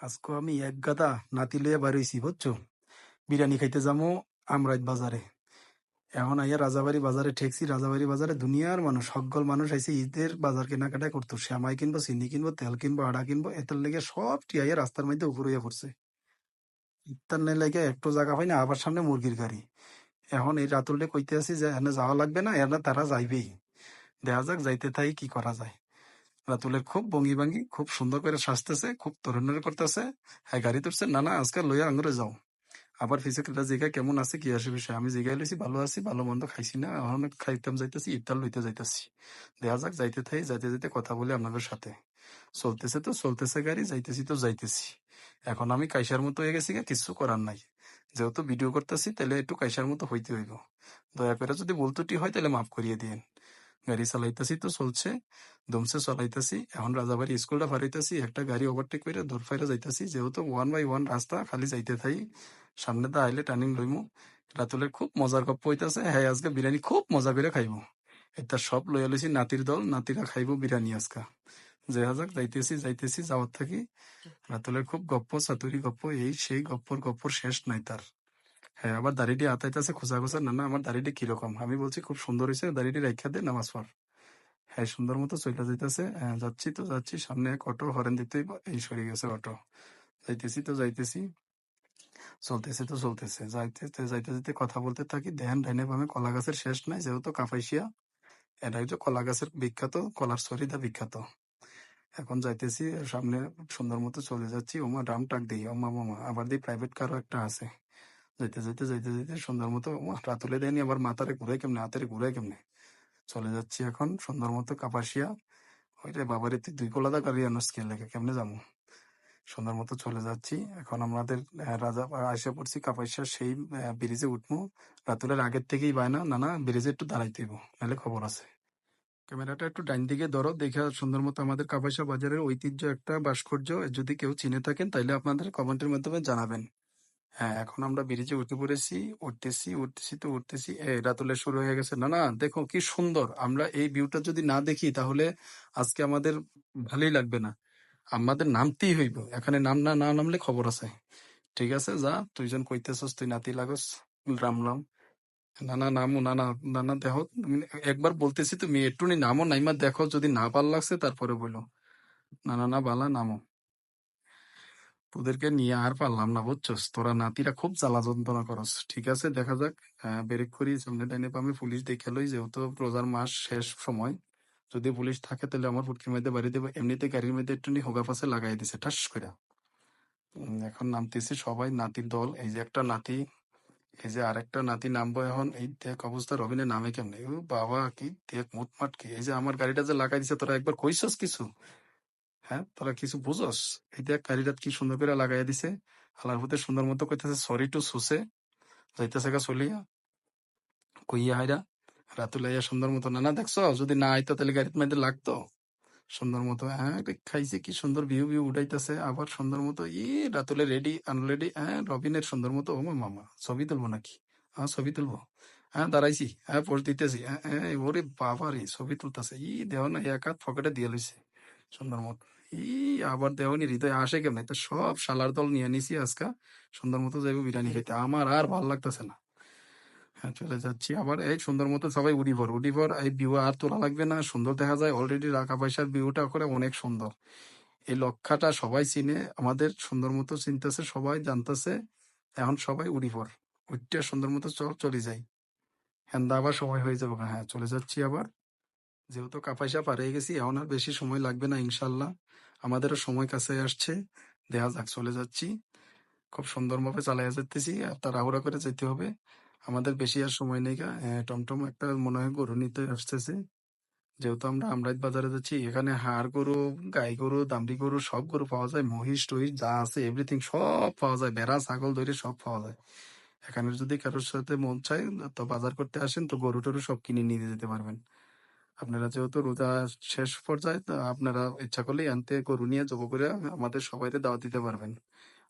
আজকে আমি এক গাদা নাতি লইয়া বাড়িছি বুঝছ? বিরিয়ানি খাইতে যাব আমরাইত বাজারে। এখন আইয়া রাজাবাড়ি বাজারে ঠেকছি, রাজাবাড়ি বাজারে দুনিয়ার মানুষ সকল মানুষ আইসে ঈদের বাজার কেনাকাটা করতো। শ্যামাই কিনবো, চিনি কিনবো, তেল কিনবো, আড়া কিনবো এটার লেগে সব টিয়াইয়া রাস্তার মধ্যে উপরে হইয়া পড়ছে। ইত্যার নাই লাগে একটু জায়গা পাই না আবার সামনে মুরগির গাড়ি। এখন এই রাতুলটা কইতে আছি যে এনে যাওয়া লাগবে না, এনে তারা যাইবেই। দেখা যাক, যাইতে থাই, কি করা যায়। রাতুলের খুব ভঙ্গি ভাঙ্গি খুব সুন্দর করে সাজতেছে খুব তরুণের করতেছে। হ্যাঁ গাড়ি তুলছে। না না আজকাল লইয়া আঙুরে যাও। আবার ফিজিক্যালটা জিগা কেমন আছে কি আসে বিষয়? আমি জিগাই লইছি ভালো আছি ভালো মন্দ খাইছি না। এখন খাইতাম যাইতেছি ইফতার লইতে যাইতেছি। দেখা যাক যাইতে থাই যাইতে যাইতে কথা বলি আপনাদের সাথে। চলতেছে তো চলতেছে গাড়ি যাইতেছি তো যাইতেছি। এখন আমি কাইসার মতো হয়ে গেছি গা, কিচ্ছু করার নাই। যেহেতু ভিডিও করতেছি তাহলে একটু কাইসার মতো হইতে হইব। দয়া করে যদি ভুল ত্রুটি হয় তাহলে মাফ করিয়ে দিয়েন। গাড়ি চালাইতেছি তো চলছে দমসে চলাইতেছি। এখন রাজাবাড়ি স্কুলটা ফারাইতেছি একটা গাড়ি ওভারটেক করে দূর ফাইরা যাইতেছি। যেহেতু ওয়ান বাই ওয়ান রাস্তা, খালি যাইতে থাই, সামনে দা আইলে টার্নিং লইমু। রাতুলের খুব মজার গপ্প হইতাছে হ্যাঁ আজকে বিরিয়ানি খুব মজা করে খাইবো এটা সব লইয়া লইছি নাতির দল, নাতিরা খাইবো বিরিয়ানি আজকা। যে হাজাক যাইতেছি যাইতেছি, যাওয়ার থাকি। রাতুলের খুব গপ্প, চাতুরি গপ্প, এই সেই গপ্পর গপ্পর শেষ নাই তার। হ্যাঁ আবার দাড়িটি আতাইতেছে খোঁজা খোঁজা না না, আমার দাড়িটি কীরকম? আমি বলছি খুব সুন্দর হয়েছে, দাড়িটি রাখা দে, নামাজ পড়। হ্যাঁ সুন্দর মতো চলে যাইতেছে। যাচ্ছি তো, যাচ্ছি, সামনে এক অটো, হরেন দিতেই এই সরে গেছে অটো। যাইতেছি তো, যাইতেছি। চলতেছে তো, চলতেছে। যাইতে যাইতে যাইতে কথা বলতে থাকি, ধ্যান ডাইনে ভাবে কলা গাছের শেষ নাই, যেহেতু কাপাইশিয়া এটা হচ্ছে কলা গাছের বিখ্যাত, কলার সরিদা বিখ্যাত। এখন যাইতেছি, সামনে সুন্দর মতো চলে যাচ্ছি। ওমা ডাম টাক দিই, ওমা, মামা, আবার দিই প্রাইভেট কারও একটা আছে। যাইতে যাইতে যাইতে যাইতে সুন্দর মতো ওমা রাতুলে দেয়নি। আবার মাথারে ঘুরে কেমনে, হাতের ঘুরে কেমনে? চলে যাচ্ছি এখন সুন্দর মতো কাপাসিয়া। ওইটা বাবার তুই দুই কোলাদা গাড়ি আনো স্কেল লেগে কেমনে যাব? সুন্দর মতো চলে যাচ্ছি। এখন আমাদের রাজা আসে পড়ছি কাপাসিয়া সেই ব্রিজে উঠবো। রাতুলের আগের থেকেই বায়না না? না ব্রিজে একটু দাঁড়াইতে নাহলে খবর আছে। ক্যামেরাটা একটু ডাইন দিকে ধরো, দেখে সুন্দর মতো আমাদের কাপাসিয়া বাজারের ঐতিহ্য একটা ভাস্কর্য। যদি কেউ চিনে থাকেন তাইলে আপনাদের কমেন্টের মাধ্যমে জানাবেন। হ্যাঁ এখন আমরা ব্রিজে উঠে পড়েছি, উঠতেছি উঠতেছি তো উঠতেছি। রাতুলে শুরু হয়ে গেছে। না না, দেখো কি সুন্দর। আমরা এই ভিউটা যদি না দেখি তাহলে আজকে আমাদের ভালোই লাগবে না। আমাদের নামতেই হইব। এখানে নাম না না নামলে খবর আছে। ঠিক আছে, যা তুই তুইজন কইতেছস, তুই নাতি লাগস। রাম না না, নামো, না না না না, দেখো একবার বলতেছি তুমি একটু নামো, নাইমা দেখো যদি না ভালো লাগছে তারপরে বলো। না না না, বালা, নামো। তোদেরকে নিয়ে আর পারলাম না, বুঝছস? তোরা নাতিরা খুব জ্বালা যন্ত্রণা করস, ঠিক আছে? দেখা যাক বেরেক করি, সামনে টাইনে আমি পুলিশ দেখে লই, যেহেতু রোজার মাস শেষ সময়। যদি পুলিশ থাকে, তাহলে আমার ফুটকির মধ্যে বাড়ি দেবো। এমনিতে গাড়ির মধ্যে একটু হোগা পাশে লাগাই দিছে, ঠাস করে এখন নামতেছি সবাই, নাতির দল। এই যে একটা নাতি, এই যে আরেকটা নাতি নামবো এখন। এই দেখ অবস্থা, রবিনের নামে কেমনে? ও বাবা, কি দেখ, মুটমাট কি? এই যে আমার গাড়িটা যে লাগাই দিছে, তোরা একবার কইছস কিছু? হ্যাঁ তোরা কিছু বুঝস। এই দেখ গাড়িটা কি সুন্দর করে লাগাই দিছে। হালার ভূতে সুন্দর মতো কইতেছে, সরি টু সুসে, যাইতেছে গা চলিয়া। কইয়া হাইরা রাতুল আইয়া সুন্দর মতো। না না, দেখছ, যদি না আইতো তাহলে গাড়ির মধ্যে লাগতো। সুন্দর মতো হ্যাঁ খাইছে কি সুন্দর ভিউ ভিউ উঠাইতেছে আবার সুন্দর মতো, ই রাতুলে রেডি আনরেডি হ্যাঁ রবিনের সুন্দর মতো, ও মামা, ছবি তুলবো নাকি? হ্যাঁ ছবি তুলবো। হ্যাঁ দাঁড়াইছি হ্যাঁ পোস্ট দিতেছি হ্যাঁ হ্যাঁ ওরে বাবা রে ছবি তুলতেছে, ই, দেহ না, এক হাত পকেটে দিয়ে লইছে, সুন্দর মতো। আবার দেহনি হৃদয় আসে কেমন? তো সব শালার দল নিয়ে নিছি আজকা। সুন্দর মতো যাইবো বিরিয়ানি খাইতে। আমার আর ভালো লাগতেছে না। হ্যাঁ চলে যাচ্ছি আবার। এই সুন্দর মতো সবাই উডিভর উডিভর। এই ভিউ আর তোলা লাগবে না। সুন্দর দেখা যায়। অলরেডি টাকা পয়সার ভিউটা করে অনেক সুন্দর। এই লক্ষাটা সবাই চিনে। আমাদের সুন্দর মতো চিনতেছে, সবাই জানতেছে। এখন সবাই উডিভর। উঠতে সুন্দর মতো চল, চলে যাই। হ্যান্দা আবার সময় হয়ে যাবে। হ্যাঁ চলে যাচ্ছি আবার। যেহেতু কাপাইসা পারিয়ে গেছি, এখন আর বেশি সময় লাগবে না, ইনশাল্লাহ। আমাদেরও সময় কাছে আসছে। দেখা যাক, চলে যাচ্ছি। খুব সুন্দরভাবে চালিয়ে যাচ্তেছি আর তাড়াহুড়া করে যেতে হবে। আমাদের বেশি আর সময় নেই টমটম একটা মনে হয় গরু নিতে আসতেছে। যেহেতু আমরা আমরাইত বাজারে যাচ্ছি, এখানে হাড় গরু, গাই গরু, দামড়ি গরু, সব গরু পাওয়া যায়। মহিষ, টহিষ, যা আছে এভরিথিং সব পাওয়া যায়। ভেড়া, ছাগল দইরে সব পাওয়া যায়। এখানে যদি কারোর সাথে মন চায়, তো বাজার করতে আসেন, তো গরু টরু সব কিনে নিয়ে যেতে পারবেন। আপনারা যেহেতু রোজা শেষ পর্যায়ে, তো আপনারা ইচ্ছা করলেই আনতে গরু নিয়ে করে আমাদের সবাইকে দাওয়াত দিতে পারবেন।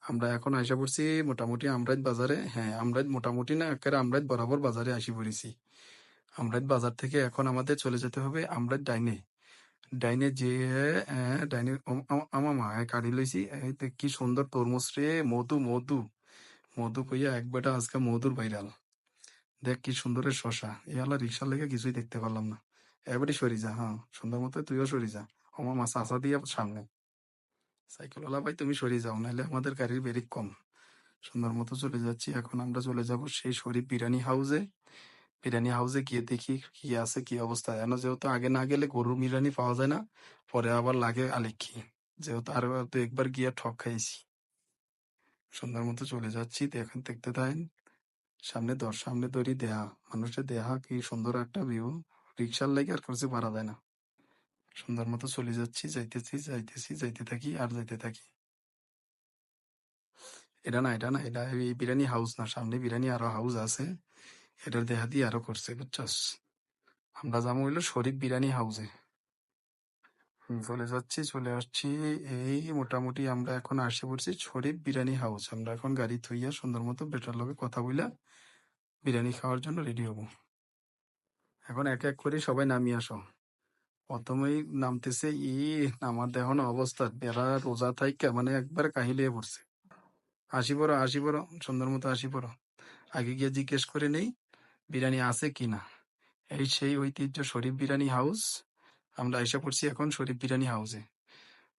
আমরা এখন আইসা পড়ছি মোটামুটি আমরাইত বাজারে। হ্যাঁ আমরাইত মোটামুটি না, একেবারে আমরাইত বরাবর বাজারে আসি পড়েছি। আমরাইত বাজার থেকে এখন আমাদের চলে যেতে হবে আমরাইত ডাইনে। ডাইনে যে ডাইনে আম- আম- আমার মা কাড়ি লইছি। কি সুন্দর তরমুজ রে, মধু মধু। মধু কইয়া এক বেটা আজকে মধুর ভাইরাল। দেখ কি সুন্দরের শশা। এ আলা রিক্সার লেগে কিছুই দেখতে পারলাম না। এবারে সরি যা হ্যাঁ সুন্দর মতো তুইও সরি যা আমার মা চাচা দিয়ে সামনে। সাইকেলওয়ালা ভাই, তুমি সরে যাও নাহলে আমাদের গাড়ির বেরিক কম। সুন্দর মতো চলে যাচ্ছি, এখন আমরা চলে যাব সেই শরীফ বিরিয়ানি হাউসে বিরিয়ানি হাউসে গিয়ে দেখি কি আছে, কি অবস্থা। এন যেহেতু আগে না গেলে গরুর বিরিয়ানি পাওয়া যায় না, পরে আবার লাগে আলেক্ষি যেহেতু আর তো একবার গিয়ে ঠক খাইছি। সুন্দর মতো চলে যাচ্ছি, দেখেন, দেখতে থাকেন। সামনে দর, সামনে দড়ি, দেহা। মানুষের দেহা কি সুন্দর একটা ভিউ রিক্সার লাগে আর কিছু পারা যায় না। সুন্দর মতো চলে যাচ্ছি, যাইতেছি যাইতেছি, যাইতে থাকি আর যাইতে থাকি। এটা না এটা না, এটা এই বিরিয়ানি হাউস না, সামনে বিরিয়ানি আরও হাউস আছে। এটার দেহা দিয়ে আরও করছে, বুঝছস? আমরা যাব হইল শরীফ বিরিয়ানি হাউসে চলে যাচ্ছি, চলে আসছি। এই মোটামুটি আমরা এখন আসে পড়ছি শরীফ বিরিয়ানি হাউস আমরা এখন গাড়ি থইয়া সুন্দর মতো বেটার লগে কথা বইলা বিরিয়ানি খাওয়ার জন্য রেডি হব। এখন এক এক করে সবাই নামিয়ে আসো। প্রথমেই নামতেছে ই আমার দেখো না অবস্থা। বেড়া রোজা থাইকা মানে একবার কাহিলিয়ে পড়ছে। আসি পড়ো আসি পড়ো, সুন্দর মতো আসি পড়ো। আগে গিয়ে জিজ্ঞেস করে নেই, বিরিয়ানি আছে কিনা এই সেই ঐতিহ্য শরীফ বিরিয়ানি হাউস। আমরা এসে পড়ছি এখন শরীফ বিরিয়ানি হাউসে।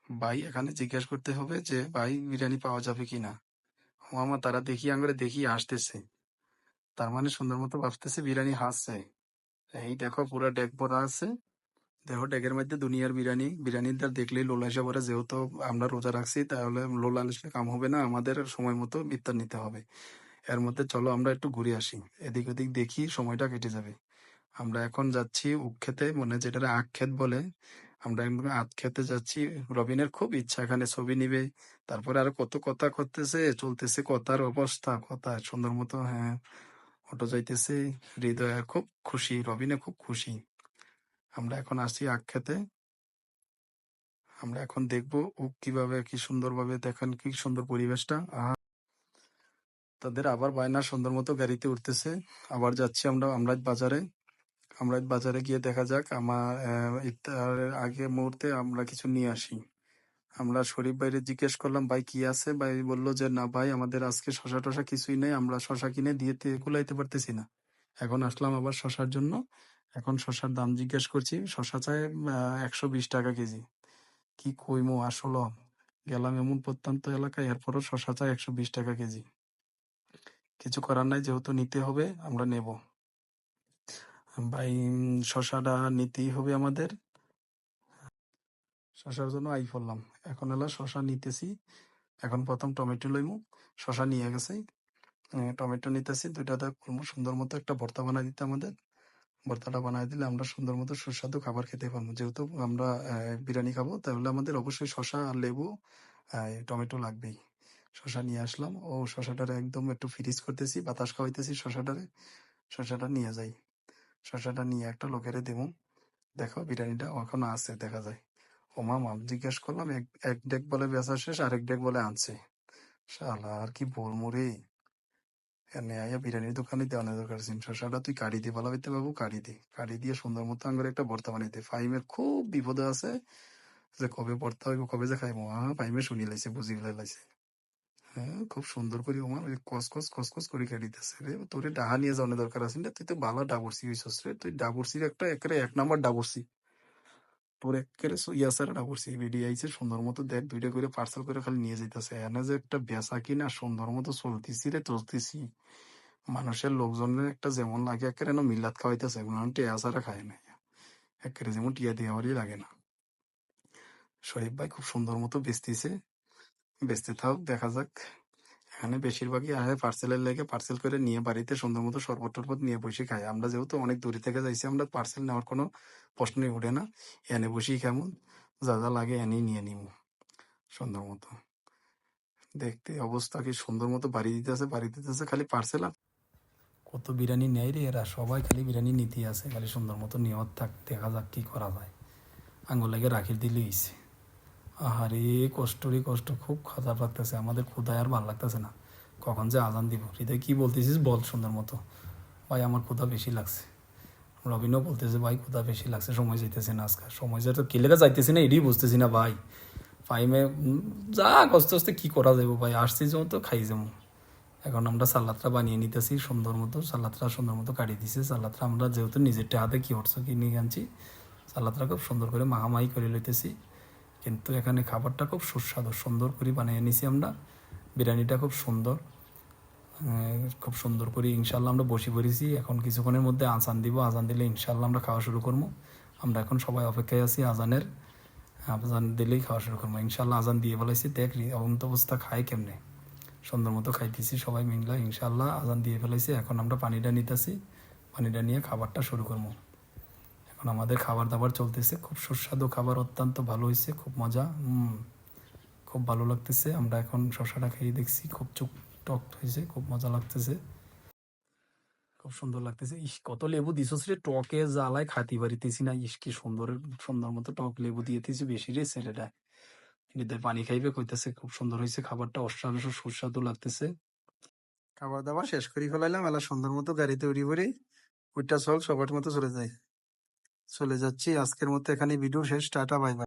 ভাই, এখানে জিজ্ঞেস করতে হবে যে, ভাই, বিরিয়ানি পাওয়া যাবে কিনা ও আমার তারা দেখি আঙ্গুরে দেখি আসতেছে। তার মানে সুন্দর মতো ভাবতেছে বিরিয়ানি হাসছে এই দেখো পুরো ডেক ভরা আছে। দেখো ডেকের মধ্যে দুনিয়ার বিরিয়ানি বিরিয়ানিটা দেখলেই লোলা এসে পড়ে। যেহেতু আমরা রোজা রাখছি, তাহলে লোলা আসলে কাম হবে না, আমাদের সময় মতো ইফতার নিতে হবে। এর মধ্যে চলো আমরা একটু ঘুরে আসি। এদিক ওদিক দেখি, সময়টা কেটে যাবে। আমরা এখন যাচ্ছি উক খেতে মানে যেটা আখ ক্ষেত বলে, আমরা এখন আখ খেতে যাচ্ছি। রবিনের খুব ইচ্ছা, এখানে ছবি নিবে। তারপরে আরও কত কথা করতেছে, চলতেছে কথার অবস্থা কথা সুন্দর মতো হ্যাঁ। অটো যাইতেছে, হৃদয় খুব খুশি, রবিনে খুব খুশি। আমরা এখন আসছি আখ খেতে। আমরা এখন দেখব ও কীভাবে, কি সুন্দরভাবে, দেখেন কি সুন্দর পরিবেশটা। তাদের আবার বায়না সুন্দর মতো গাড়িতে উঠতেছে। আবার যাচ্ছি আমরা আমরাজ বাজারে। আমরাজ বাজারে গিয়ে দেখা যাক আমার ইফতারের আগে মুহূর্তে আমরা কিছু নিয়ে আসি। আমরা শরীফ বাইরে জিজ্ঞেস করলাম, ভাই, কি আছে? ভাই বলল যে, না ভাই, আমাদের আজকে শশা টশা কিছুই নেই, আমরা শশা কিনে দিয়ে কুলাইতে পারতেছি না। এখন আসলাম আবার শশার জন্য। এখন শশার দাম জিজ্ঞেস করছি, শশা চাই একশো বিশ টাকা কেজি। কি কইমো আসলো? গেলাম এমন প্রত্যন্ত এলাকায়, এরপরও শশা চাই একশো বিশ টাকা কেজি। কিছু করার নাই, যেহেতু নিতে হবে, আমরা নেব। ভাই শশাটা নিতেই হবে আমাদের। শশার জন্য আই পড়লাম এখন হলো শশা নিতেছি। এখন প্রথম টমেটো লইমু। শশা নিয়ে গেছে। টমেটো নিতেছি। দুইটাতে করব সুন্দর মতো একটা ভর্তা বানাই দিতে আমাদের। ভর্তাটা বানাই দিলে আমরা সুন্দর মতো সুস্বাদু খাবার খেতে পারব। যেহেতু আমরা বিরিয়ানি খাব, তাহলে আমাদের অবশ্যই শশা আর লেবু টমেটো লাগবেই। শশা নিয়ে আসলাম। ও শশাটারে একদম একটু ফ্রিজ করতেছি। বাতাস খাওয়াইতেছি শশাটারে শশাটা নিয়ে যাই। শশাটা নিয়ে একটা লোকেরে দেবো। দেখো বিরিয়ানিটা এখনও আছে, দেখা যায়। ও মামা, জিজ্ঞেস করলাম, এক এক ডেক বলে বেচা শেষ, আরেক ডেক বলে আনছে। শালা, আর কি বলব রে? এনে আইয়া বিরিয়ানির দোকানে দেওয়ানোর দরকার ছিল শশাটা তুই কাড়ি দিয়ে বলা হইতে বাবু, কাড়ি দে। কাড়ি দিয়ে সুন্দর মতো আঙ্গুরে একটা ভর্তা বানাইতে ফাইমের খুব বিপদে আছে যে কবে ভর্তা হইব, কবে যে খাইবো। হ্যাঁ ফাইমে শুনি লাইছে, বুঝি লাইছে। হ্যাঁ খুব সুন্দর করে ওমার ওই কস কস কস কস করে কাটিতেছে রে। তোরে ডাহা নিয়ে যাওয়ার দরকার আছে। না, তুই তো ভালো ডাবরসি হইছস রে। তুই ডাবরসির একটা, একেবারে এক নাম্বার ডাবরসি। তোর একেবারে ইয়াসার ডাবরসি বেরিয়ে আইছে সুন্দর মতো দেখ, দুইটা করে পার্সেল করে খালি নিয়ে যাইতেছে। এনে যে একটা বেচা কিনা সুন্দর মতো চলতেছি রে, চলতেছি। মানুষের লোকজনের একটা যেমন লাগে একেবারে না মিল্লাত খাওয়াইতেছে, এগুলো টিয়া ছাড়া খায় না একেবারে যেমন টিয়া দেওয়ারই লাগে না। শরীফ ভাই খুব সুন্দর মতো বেচতেছে। বেচতে থাক, দেখা যাক। এখানে বেশিরভাগই আসে পার্সেলের লেগে পার্সেল করে নিয়ে বাড়িতে সুন্দর মতো শরবত টরবত নিয়ে বসে খাই আমরা যেহেতু অনেক দূরে থেকে যাইছি, আমরা পার্সেল নেওয়ার কোনো প্রশ্নই উঠে না। এনে বসেই কেমন যা যা লাগে এনেই নিয়ে নিব সুন্দর মতো। দেখতে অবস্থা কি সুন্দর মতো বাড়ি দিতেছে বাড়ি দিতেছে খালি পার্সেল আর কত বিরিয়ানি নেয় রে এরা, সবাই খালি বিরিয়ানি নিতেই আছে খালি সুন্দর মতো নিয়ত থাক, দেখা যাক কি করা যায়। আঙুল লাগে রাখির দিলে হইছে। আহারে, কষ্ট রে কষ্ট, খুব খারাপ লাগতেছে। আমাদের ক্ষুদায় আর ভালো লাগতেছে না। কখন যে আজান দিব। হৃদয়, কি বলতেছিস? বল সুন্দর মতো। ভাই, আমার ক্ষুধা বেশি লাগছে। রবিনও বলতেছে, ভাই কোথা বেশি লাগছে, সময় যাইতেছে না আজকাল সময় যাতে কে লেগে যাইতেছি না? এটাই বুঝতেছি না, ভাই। ফাইমে যা আস্তে আস্তে কী করা যাব ভাই? আসছি যখন তো খাই যাব। এখন আমরা সালাদটা বানিয়ে নিতেছি, সুন্দর মতো। সালাদটা সুন্দর মতো কাটিয়ে দিছি। সালাদটা আমরা যেহেতু নিজের হাতে কি হটস কিনে আনছি। সালাদটা খুব সুন্দর করে মাহামাহি করে লইতেছি। কিন্তু এখানে খাবারটা খুব সুস্বাদু, সুন্দর করে বানিয়ে নিছি আমরা। বিরিয়ানিটা খুব সুন্দর। খুব সুন্দর করে ইনশাল্লাহ আমরা বসে পড়েছি। এখন কিছুক্ষণের মধ্যে আজান দিব। আজান দিলে ইনশাল্লাহ আমরা খাওয়া শুরু করব। আমরা এখন সবাই অপেক্ষায় আছি আজানের। আজান দিলেই খাওয়া শুরু করব। ইনশাল্লাহ আজান দিয়ে ফেলাইছি। দেখ অন্ত অবস্থা খায় কেমনে? সুন্দর মতো খাইতেছি সবাই মিললা ইনশাল্লাহ আজান দিয়ে ফেলাইছি। এখন আমরা পানিটা নিতেছি। পানিটা নিয়ে খাবারটা শুরু করব। এখন আমাদের খাবার দাবার চলতেছে। খুব সুস্বাদু খাবার, অত্যন্ত ভালো হয়েছে খুব মজা। খুব ভালো লাগতেছে। আমরা এখন শশাটা খেয়ে দেখছি, খুব চুপ টক হয়েছে খুব মজা লাগতেছে। খুব সুন্দর লাগতেছে। ইস, কত লেবু দিছস রে, টকে জ্বালায় খাতি পারিতেছি না। ইস, কি সুন্দর সুন্দর মতো টক লেবু দিয়েতেছি বেশি রে ছেলেটা। হৃদয় পানি খাইবে কইতেছে, খুব সুন্দর হয়েছে খাবারটা, অসাধারণ, সুস্বাদু লাগতেছে। খাবার দাবার শেষ করে ফেলাইলাম, এলা সুন্দর মতো গাড়িতে উড়ি পড়ি ওইটা চল, সবার মতো চলে যাই। চলে যাচ্ছি। আজকের মতো এখানে ভিডিও শেষ। Tata bye bye.